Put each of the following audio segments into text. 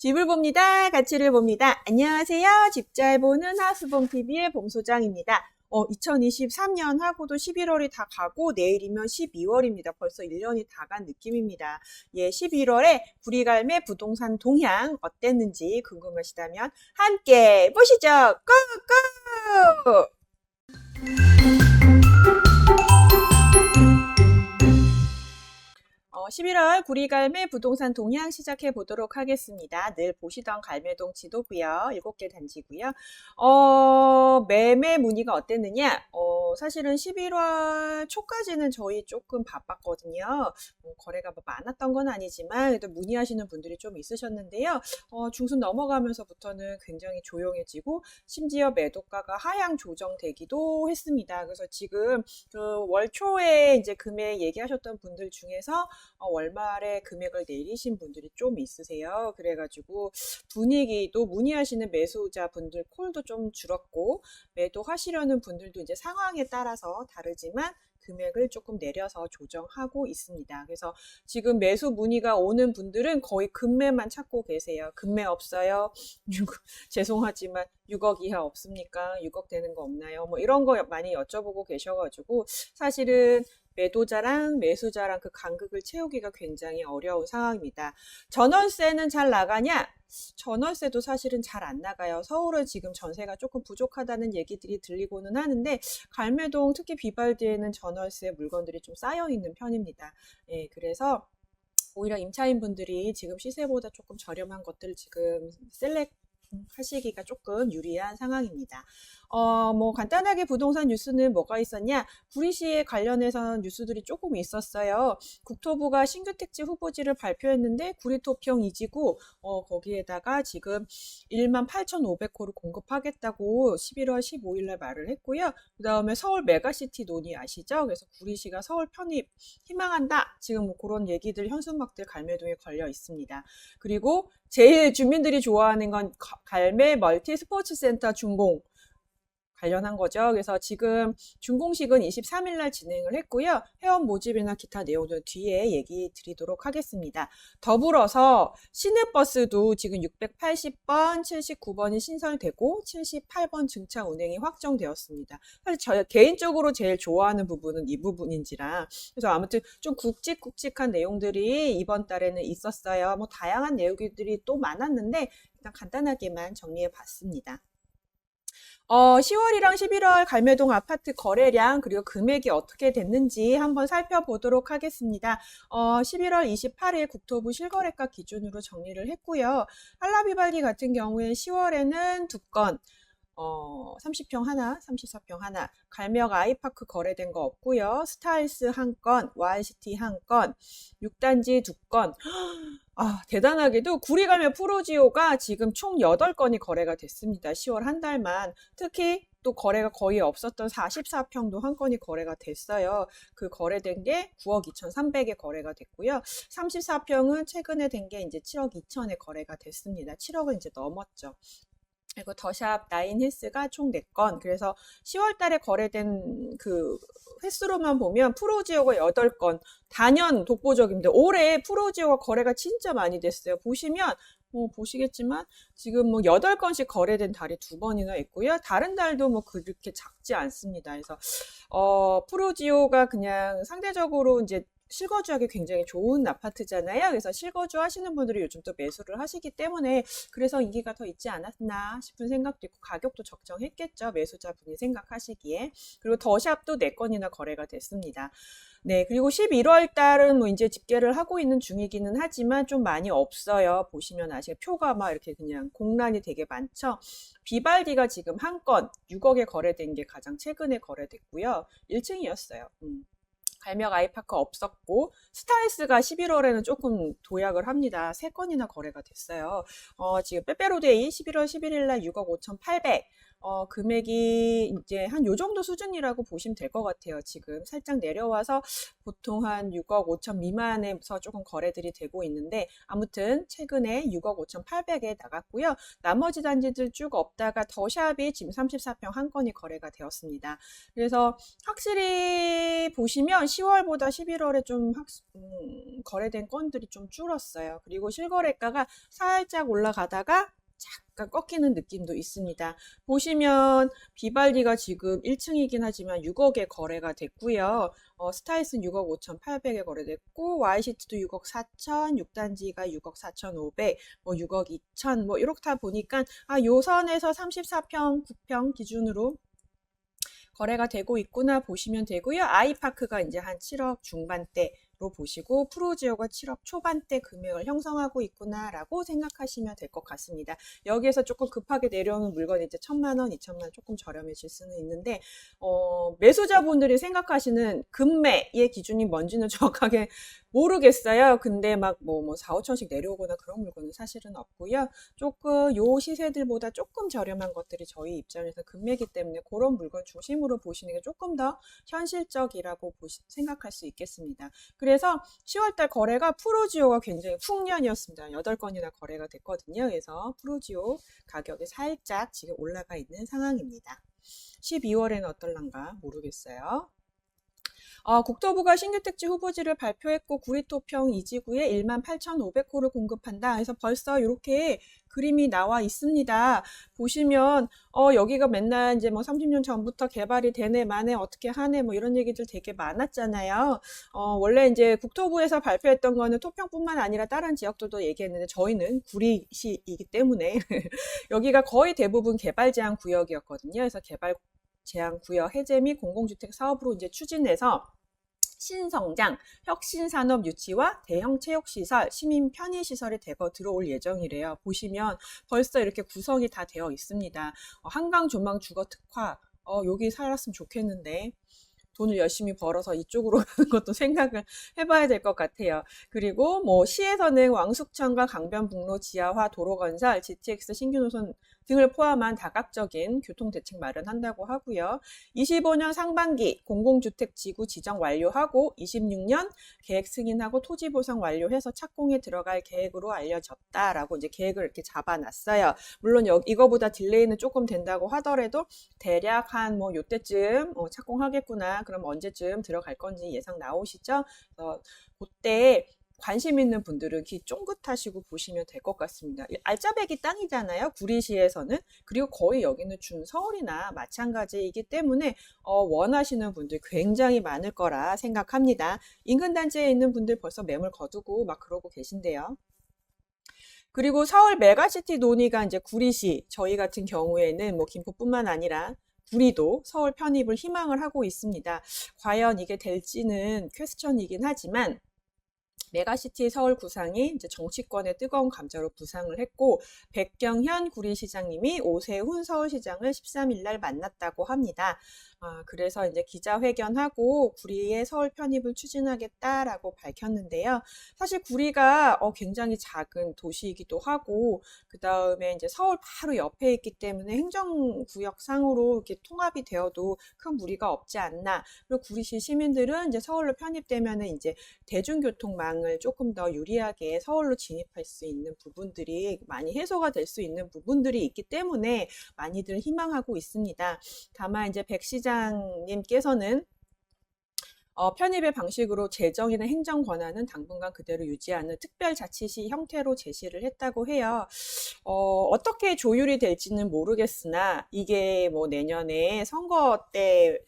집을 봅니다. 가치를 봅니다. 안녕하세요. 집잘 보는 하수봉TV의 봄소장입니다. 어, 2023년 하고도 11월이 다 가고 내일이면 12월입니다. 벌써 1년이 다 간 느낌입니다. 예, 11월에 구리갈매 부동산 동향 어땠는지 궁금하시다면 함께 보시죠. 고고! 11월 구리갈매 부동산 동향 시작해 보도록 하겠습니다. 늘 보시던 갈매동 지도고요. 7개 단지고요. 어, 매매 문의가 어땠느냐? 어, 사실은 11월 초까지는 저희 조금 바빴거든요. 뭐 거래가 뭐 많았던 건 아니지만 그래도 문의하시는 분들이 좀 있으셨는데요. 어, 중순 넘어가면서부터는 굉장히 조용해지고 심지어 매도가가 하향 조정되기도 했습니다. 그래서 지금 그 월 초에 이제 금액 얘기하셨던 분들 중에서 어, 월말에 금액을 내리신 분들이 좀 있으세요. 그래가지고 분위기도 문의하시는 매수자 분들 콜도 좀 줄었고 매도하시려는 분들도 이제 상황에 따라서 다르지만 금액을 조금 내려서 조정하고 있습니다. 그래서 지금 매수 문의가 오는 분들은 거의 금매만 찾고 계세요. 금매 없어요. 6, 죄송하지만 6억 이하 없습니까? 6억 되는 거 없나요? 뭐 이런 거 많이 여쭤보고 계셔가지고 사실은 매도자랑 매수자랑 그 간극을 채우기가 굉장히 어려운 상황입니다. 전월세는 잘 나가냐? 전월세도 사실은 잘 안 나가요. 서울은 지금 전세가 조금 부족하다는 얘기들이 들리고는 하는데 갈매동 특히 비발디에는 전월세 물건들이 좀 쌓여 있는 편입니다. 예, 그래서 오히려 임차인 분들이 지금 시세보다 조금 저렴한 것들 지금 셀렉 하시기가 조금 유리한 상황입니다. 어, 뭐 간단하게 부동산 뉴스는 뭐가 있었냐? 구리시에 관련해서 뉴스들이 조금 있었어요. 국토부가 신규 택지 후보지를 발표했는데 구리토평 이지구 어, 거기에다가 지금 1만 8,500호를 공급하겠다고 11월 15일 날 말을 했고요. 그다음에 서울 메가시티 논의 아시죠? 그래서 구리시가 서울 편입 희망한다. 지금 뭐 그런 얘기들 현수막들 갈매동에 걸려 있습니다. 그리고 제일 주민들이 좋아하는 건 갈매 멀티 스포츠 센터 준공 관련한 거죠. 그래서 지금 준공식은 23일 날 진행을 했고요. 회원 모집이나 기타 내용들 뒤에 얘기 드리도록 하겠습니다. 더불어서 시내버스도 지금 680번, 79번이 신설되고 78번 증차 운행이 확정되었습니다. 사실 저 개인적으로 제일 좋아하는 부분은 이 부분인지라 그래서 아무튼 좀 굵직굵직한 내용들이 이번 달에는 있었어요. 뭐 다양한 내용들이 또 많았는데 일단 간단하게만 정리해 봤습니다. 어, 10월이랑 11월 갈매동 아파트 거래량 그리고 금액이 어떻게 됐는지 한번 살펴보도록 하겠습니다. 어, 11월 28일 국토부 실거래가 기준으로 정리를 했고요. 한라비발디 같은 경우에 10월에는 두 건, 어, 30평 하나, 34평 하나, 갈명 아이파크 거래된 거 없고요. 스타일스 한 건, YCT 한 건, 6단지 두 건. 아, 대단하게도 구리갈매 프로지오가 지금 총 8건이 거래가 됐습니다. 10월 한 달만. 특히 또 거래가 거의 없었던 44평도 한 건이 거래가 됐어요. 그 거래된 게 9억 2,300에 거래가 됐고요. 34평은 최근에 된 게 이제 7억 2천에 거래가 됐습니다. 7억은 이제 넘었죠. 그리고 더샵 나인 헬스가 총 4건. 그래서 10월 달에 거래된 그 횟수로만 보면 프로지오가 8건. 단연 독보적인데 올해 프로지오가 거래가 진짜 많이 됐어요. 보시면 뭐 보시겠지만 지금 뭐 8건씩 거래된 달이 두 번이나 있고요. 다른 달도 뭐 그렇게 작지 않습니다. 그래서 어 프로지오가 그냥 상대적으로 이제 실거주하기 굉장히 좋은 아파트잖아요. 그래서 실거주 하시는 분들이 요즘 또 매수를 하시기 때문에 그래서 인기가 더 있지 않았나 싶은 생각도 있고 가격도 적정했겠죠. 매수자분이 생각하시기에. 그리고 더샵도 4건이나 거래가 됐습니다. 네, 그리고 11월 달은 뭐 이제 집계를 하고 있는 중이기는 하지만 좀 많이 없어요. 보시면 아시게 표가 막 이렇게 그냥 공란이 되게 많죠. 비발디가 지금 한 건 6억에 거래된 게 가장 최근에 거래됐고요. 1층이었어요. 음. 갈명 아이파크 없었고 스타일스가 11월에는 조금 도약을 합니다. 3건이나 거래가 됐어요. 어, 지금 빼빼로데이 11월 11일 날 6억 5,800, 어, 금액이 이제 한 요 정도 수준이라고 보시면 될 것 같아요. 지금 살짝 내려와서 보통 한 6억 5천 미만에서 조금 거래들이 되고 있는데 아무튼 최근에 6억 5천 8백에 나갔고요. 나머지 단지들 쭉 없다가 더샵이 지금 34평 한 건이 거래가 되었습니다. 그래서 확실히 보시면 10월보다 11월에 좀 확, 음, 거래된 건들이 좀 줄었어요. 그리고 실거래가가 살짝 올라가다가 잠깐 꺾이는 느낌도 있습니다. 보시면 비발디가 지금 1층이긴 하지만 6억에 거래가 됐고요. 어, 스타이스는 6억 5,800에 거래됐고 YCT도 6억 4천, 6단지가 6억 4,500, 뭐 6억 2천, 뭐 이렇다 보니까 아, 요 선에서 34평, 9평 기준으로 거래가 되고 있구나 보시면 되고요. 아이파크가 이제 한 7억 중반대 로 보시고 프로지오가 7억 초반대 금액을 형성하고 있구나라고 생각하시면 될 것 같습니다. 여기에서 조금 급하게 내려오는 물건이 이제 천만 원, 이천만 원 조금 저렴해질 수는 있는데 어, 매수자분들이 생각하시는 금매의 기준이 뭔지는 정확하게 모르겠어요. 근데 막뭐 뭐 4, 5천씩 내려오거나 그런 물건은 사실은 없고요. 조금 요 시세들보다 조금 저렴한 것들이 저희 입장에서 금매기 때문에 그런 물건 중심으로 보시는 게 조금 더 현실적이라고 보시, 생각할 수 있겠습니다. 그래 서 10월달 거래가 프로지오가 굉장히 풍년이었습니다. 8건이나 거래가 됐거든요. 그래서 프로지오 가격이 살짝 지금 올라가 있는 상황입니다. 12월에는 어떨란가 모르겠어요. 어, 국토부가 신규 택지 후보지를 발표했고 구리토평 이지구에 1만 8,500호를 공급한다. 그래서 벌써 이렇게 그림이 나와 있습니다. 보시면 어, 여기가 맨날 이제 뭐 30년 전부터 개발이 되네 마네 어떻게 하네 뭐 이런 얘기들 되게 많았잖아요. 어, 원래 이제 국토부에서 발표했던 거는 토평뿐만 아니라 다른 지역들도 얘기했는데 저희는 구리시이기 때문에 여기가 거의 대부분 개발 제한 구역이었거든요. 그래서 개발 제한 구역 해제 및 공공주택 사업으로 이제 추진해서 신성장, 혁신산업 유치와 대형 체육시설, 시민 편의시설이 대거 들어올 예정이래요. 보시면 벌써 이렇게 구성이 다 되어 있습니다. 어, 한강 조망 주거 특화, 어, 여기 살았으면 좋겠는데. 돈을 열심히 벌어서 이쪽으로 가는 것도 생각을 해봐야 될 것 같아요. 그리고 뭐 시에서는 왕숙천과 강변북로 지하화 도로 건설, GTX 신규 노선 등을 포함한 다각적인 교통 대책 마련한다고 하고요. 25년 상반기 공공주택 지구 지정 완료하고 26년 계획 승인하고 토지 보상 완료해서 착공에 들어갈 계획으로 알려졌다라고 이제 계획을 이렇게 잡아놨어요. 물론 여, 이거보다 딜레이는 조금 된다고 하더라도 대략 한뭐 요때쯤 어, 착공하겠구나. 그럼 언제쯤 들어갈 건지 예상 나오시죠? 그때 관심 있는 분들은 귀 쫑긋하시고 보시면 될 것 같습니다. 알짜배기 땅이잖아요. 구리시에서는. 그리고 거의 여기는 준서울이나 마찬가지이기 때문에 어, 원하시는 분들 굉장히 많을 거라 생각합니다. 인근 단지에 있는 분들 벌써 매물 거두고 막 그러고 계신데요. 그리고 서울 메가시티 논의가 이제 구리시 저희 같은 경우에는 뭐 김포뿐만 아니라 구리도 서울 편입을 희망을 하고 있습니다. 과연 이게 될지는 퀘스천이긴 하지만 메가시티 서울 구상이 이제 정치권의 뜨거운 감자로 부상을 했고 백경현 구리시장님이 오세훈 서울시장을 13일 날 만났다고 합니다. 아, 그래서 이제 기자회견하고 구리의 서울 편입을 추진하겠다라고 밝혔는데요. 사실 구리가 어, 굉장히 작은 도시이기도 하고 그 다음에 이제 서울 바로 옆에 있기 때문에 행정구역상으로 이렇게 통합이 되어도 큰 무리가 없지 않나. 그리고 구리시 시민들은 이제 서울로 편입되면은 이제 대중교통망을 조금 더 유리하게 서울로 진입할 수 있는 부분들이 많이 해소가 될 수 있는 부분들이 있기 때문에 많이들 희망하고 있습니다. 다만 이제 백 시장 시장님께서는 어, 편입의 방식으로 재정이나 행정 권한은 당분간 그대로 유지하는 특별자치시 형태로 제시를 했다고 해요. 어, 어떻게 조율이 될지는 모르겠으나 이게 뭐 내년에 선거 때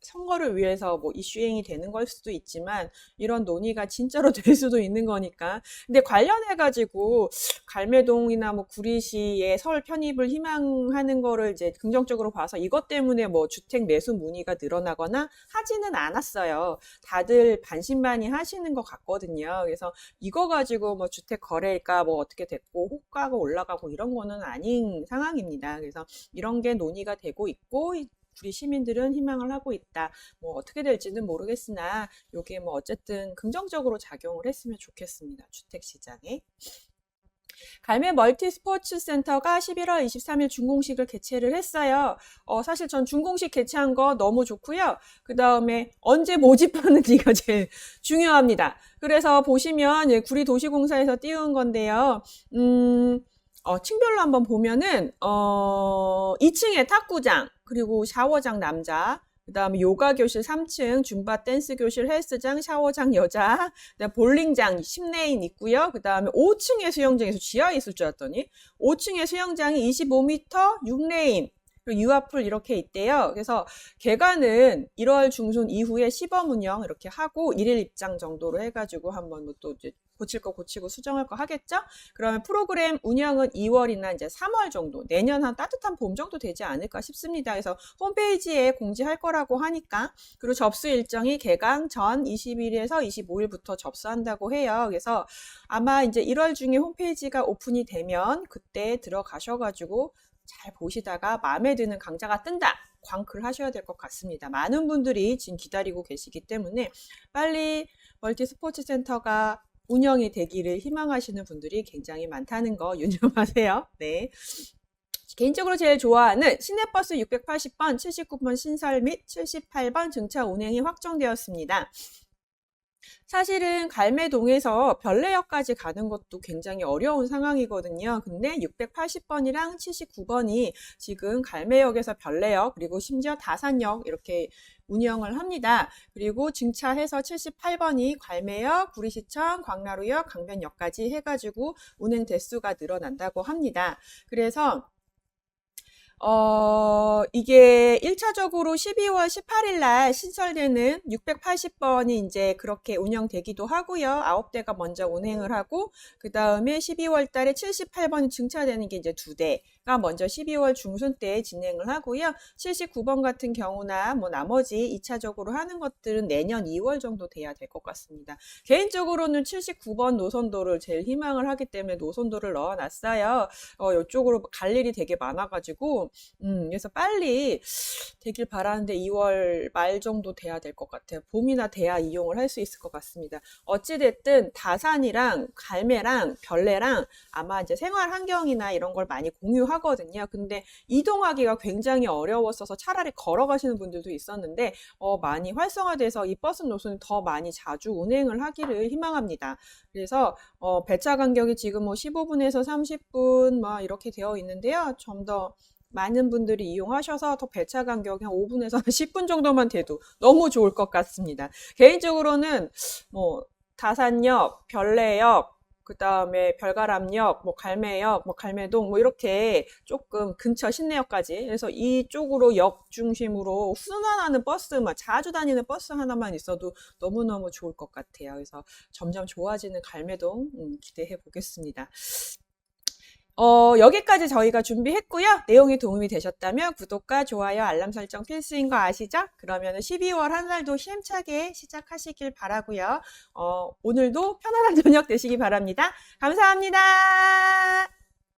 선거를 위해서 뭐 이슈행이 되는 걸 수도 있지만 이런 논의가 진짜로 될 수도 있는 거니까. 근데 관련해 가지고 갈매동이나 뭐 구리시의 서울 편입을 희망하는 거를 이제 긍정적으로 봐서 이것 때문에 뭐 주택 매수 문의가 늘어나거나 하지는 않았어요. 다들 반신반의 하시는 것 같거든요. 그래서 이거 가지고 뭐 주택 거래가 뭐 어떻게 됐고 호가가 올라가고 이런 거는 아닌 상황입니다. 그래서 이런 게 논의가 되고 있고 우리 시민들은 희망을 하고 있다. 뭐 어떻게 될지는 모르겠으나 이게 뭐 어쨌든 긍정적으로 작용을 했으면 좋겠습니다. 주택 시장에. 갈매 멀티 스포츠 센터가 11월 23일 준공식을 개최를 했어요. 어, 사실 전 준공식 개최한 거 너무 좋고요. 그 다음에 언제 모집하는지가 제일 중요합니다. 그래서 보시면 예, 구리 도시공사에서 띄운 건데요. 음, 어, 층별로 한번 보면은 어, 2층에 탁구장 그리고 샤워장 남자 그 다음에 요가 교실 3층, 줌바 댄스 교실, 헬스장, 샤워장 여자, 그다음 볼링장 10레인 있고요. 그 다음에 5층에 수영장에서 지하에 있을 줄 알았더니 5층에 수영장이 25m 6레인 그리고 유아풀 이렇게 있대요. 그래서 개관은 1월 중순 이후에 시범 운영 이렇게 하고 1일 입장 정도로 해가지고 한번 뭐또 이제 고칠 거 고치고 수정할 거 하겠죠? 그러면 프로그램 운영은 2월이나 이제 3월 정도, 내년 한 따뜻한 봄 정도 되지 않을까 싶습니다. 그래서 홈페이지에 공지할 거라고 하니까 그리고 접수 일정이 개강 전 20일에서 25일부터 접수한다고 해요. 그래서 아마 이제 1월 중에 홈페이지가 오픈이 되면 그때 들어가셔가지고 잘 보시다가 마음에 드는 강좌가 뜬다. 광클 하셔야 될 것 같습니다. 많은 분들이 지금 기다리고 계시기 때문에 빨리 멀티 스포츠 센터가 운영이 되기를 희망하시는 분들이 굉장히 많다는 거 유념하세요. 네. 개인적으로 제일 좋아하는 시내버스 680번, 79번 신설 및 78번 증차 운행이 확정되었습니다. 사실은 갈매동에서 별내역까지 가는 것도 굉장히 어려운 상황이거든요. 근데 680번이랑 79번이 지금 갈매역에서 별내역 그리고 심지어 다산역 이렇게 운영을 합니다. 그리고 증차해서 78번이 갈매역, 구리시청, 광나루역, 강변역까지 해가지고 운행 대수가 늘어난다고 합니다. 그래서 어, 이게 1차적으로 12월 18일 날 신설되는 680번이 이제 그렇게 운영되기도 하고요. 9대가 먼저 운행을 하고, 그 다음에 12월 달에 78번이 증차되는 게 이제 두 대가 먼저 12월 중순 때 진행을 하고요. 79번 같은 경우나 뭐 나머지 2차적으로 하는 것들은 내년 2월 정도 돼야 될 것 같습니다. 개인적으로는 79번 노선도를 제일 희망을 하기 때문에 노선도를 넣어 놨어요. 어, 이쪽으로 갈 일이 되게 많아가지고, 음, 그래서 빨리 되길 바라는데 2월 말 정도 돼야 될 것 같아요. 봄이나 돼야 이용을 할 수 있을 것 같습니다. 어찌됐든 다산이랑 갈매랑 별내랑 아마 이제 생활 환경이나 이런 걸 많이 공유하 거든요. 근데 이동하기가 굉장히 어려웠어서 차라리 걸어가시는 분들도 있었는데, 어, 많이 활성화돼서 이 버스 노선이 더 많이 자주 운행을 하기를 희망합니다. 그래서, 어, 배차 간격이 지금 뭐 15분에서 30분 막 이렇게 되어 있는데요. 좀 더 많은 분들이 이용하셔서 더 배차 간격이 한 5분에서 10분 정도만 돼도 너무 좋을 것 같습니다. 개인적으로는 뭐 다산역, 별내역, 그 다음에 별가람역, 뭐 갈매역, 뭐 갈매동, 뭐 이렇게 조금 근처 신내역까지. 그래서 이쪽으로 역 중심으로 순환하는 버스만, 자주 다니는 버스 하나만 있어도 너무너무 좋을 것 같아요. 그래서 점점 좋아지는 갈매동 음, 기대해 보겠습니다. 어, 여기까지 저희가 준비했고요. 내용이 도움이 되셨다면 구독과 좋아요, 알람 설정 필수인 거 아시죠? 그러면 12월 한 달도 힘차게 시작하시길 바라고요. 어, 오늘도 편안한 저녁 되시기 바랍니다. 감사합니다.